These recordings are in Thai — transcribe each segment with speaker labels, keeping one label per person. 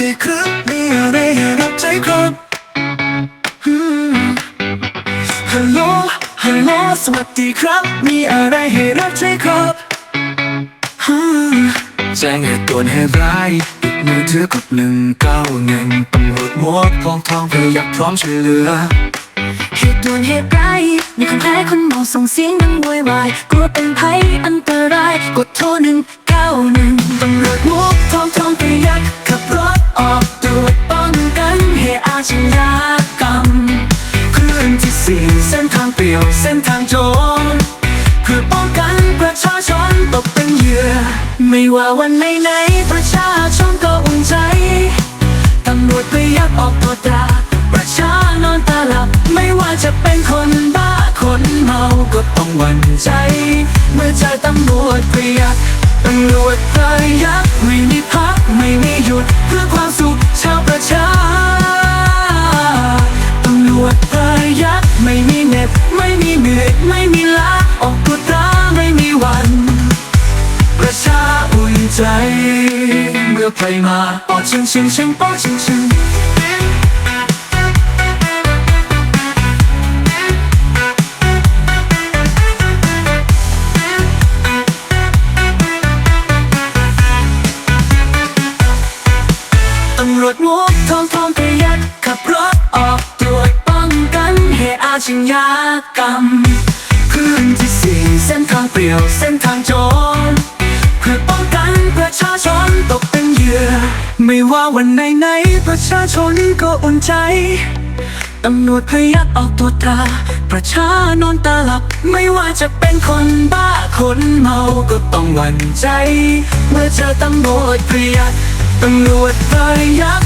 Speaker 1: ดีครับมีอะไรให้รับใช้ครับฮัลโหลฮัลโหลสวัสดีครับ มีอะไรให้รับใช้ครับแจ้งเหตุด่วนเหตุร้ายปิดมือถือกดหนึ่งเก้าหนึ่งตำรวจหมวกทองทองพยายามพร้อมช่วยเหลือ
Speaker 2: เหตุด่วนเหตุร้ายมีคนแพ้คนเมาส่งเสียงดังโวยวายกลัวเป็นภัยอันตราย กดโทรหนึ่ง
Speaker 1: ลี่ยวเส้นทางโจรเพื่อป้องกันประชาชนตกเป็นเหยื่อ ไม่ว่าวันไหนไหนๆประชาชนก็อุ่นใจตำรวจประหยัดออกตรวจตราประชานอนตาหลับ ไม่ว่าจะเป็นคนบ้าคนเมาก็ต้องหวั่นใจ เมื่อเจอตำรวจประหยัดตำรวจประหยัดไม่มีพัก ใจเมื่อใครมาปอชิงชิงชิงปอชิงชิงตำรวจงกทองทองประยัดขับรถออกตรวจป้องกันเหตุอาชญากรรมพื้นที่สี่เส้นทางเปลี่ยวเส้น ไม่ว่าวันไหนไหนประชาชนก็อุ่นใจตำรวจพยักออกตัวตา ประชานอนตาหลับ ไม่ว่าจะเป็นคนบ้าคนเมาก็ต้องหวั่นใจ เมื่อเจอตำรวจพยักตำรวจพยัก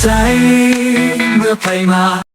Speaker 1: ใจ เมื่อใครมา